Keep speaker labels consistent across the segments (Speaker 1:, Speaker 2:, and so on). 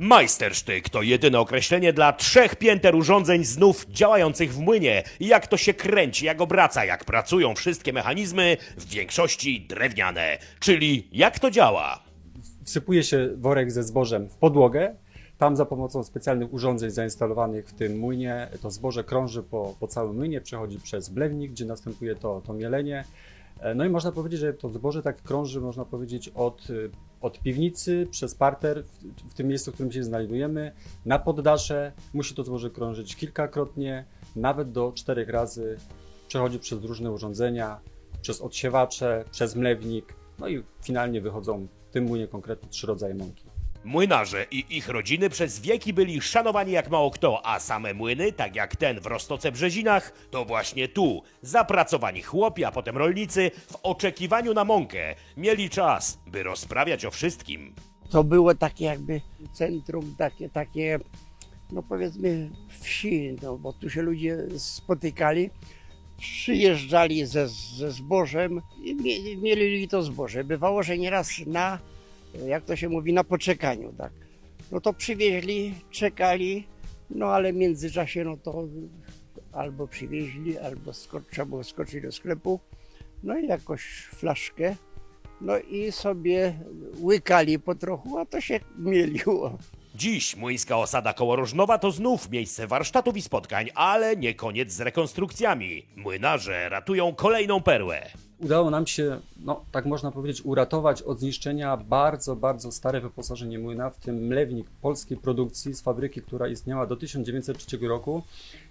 Speaker 1: Majstersztyk to jedyne określenie dla trzech pięter urządzeń znów działających w młynie. Jak to się kręci, jak obraca, jak pracują wszystkie mechanizmy, w większości drewniane. Czyli jak to działa?
Speaker 2: Wsypuje się worek ze zbożem w podłogę. Tam za pomocą specjalnych urządzeń zainstalowanych w tym młynie to zboże krąży po, po całym młynie, przechodzi przez blewnik, gdzie następuje to, to mielenie. E, No i można powiedzieć, że to zboże tak krąży, można powiedzieć, od, y, od piwnicy przez parter, w, w tym miejscu, w którym się znajdujemy, na poddasze. Musi to zboże krążyć kilkakrotnie, nawet do czterech razy. Przechodzi przez różne urządzenia, przez odsiewacze, przez mlewnik, no i finalnie wychodzą w tym młynie konkretnie trzy rodzaje mąki.
Speaker 1: Młynarze i ich rodziny przez wieki byli szanowani jak mało kto, a same młyny, tak jak ten w Rostoce Brzezinach, to właśnie tu zapracowani chłopi, a potem rolnicy w oczekiwaniu na mąkę mieli czas, by rozprawiać o wszystkim.
Speaker 3: to było takie jakby centrum, takie, takie no powiedzmy wsi, no bo tu się ludzie spotykali, przyjeżdżali ze, ze zbożem i mie- mieli to zboże. Bywało, że nieraz na, jak to się mówi, na poczekaniu, tak. No to przywieźli, czekali, no ale w międzyczasie no to albo przywieźli, albo sko- trzeba było skoczyć do sklepu, no i jakoś flaszkę no i sobie łykali po trochu, a to się mieliło.
Speaker 1: Dziś młyńska osada koło Rożnowa to znów miejsce warsztatów i spotkań, ale nie koniec z rekonstrukcjami. Młynarze ratują kolejną perłę.
Speaker 2: Udało nam się, no tak można powiedzieć, uratować od zniszczenia bardzo, bardzo stare wyposażenie młyna, w tym mlewnik polskiej produkcji z fabryki, która istniała do 1903 roku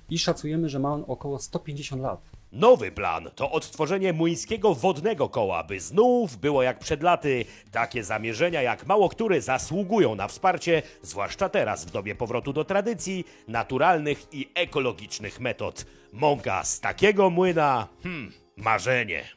Speaker 2: i szacujemy, że ma on około 150 lat.
Speaker 1: Nowy plan to odtworzenie młyńskiego wodnego koła, by znów było jak przed laty. Takie zamierzenia jak mało które zasługują na wsparcie, zwłaszcza teraz w dobie powrotu do tradycji, naturalnych i ekologicznych metod. Mąka z takiego młyna, hmm, marzenie.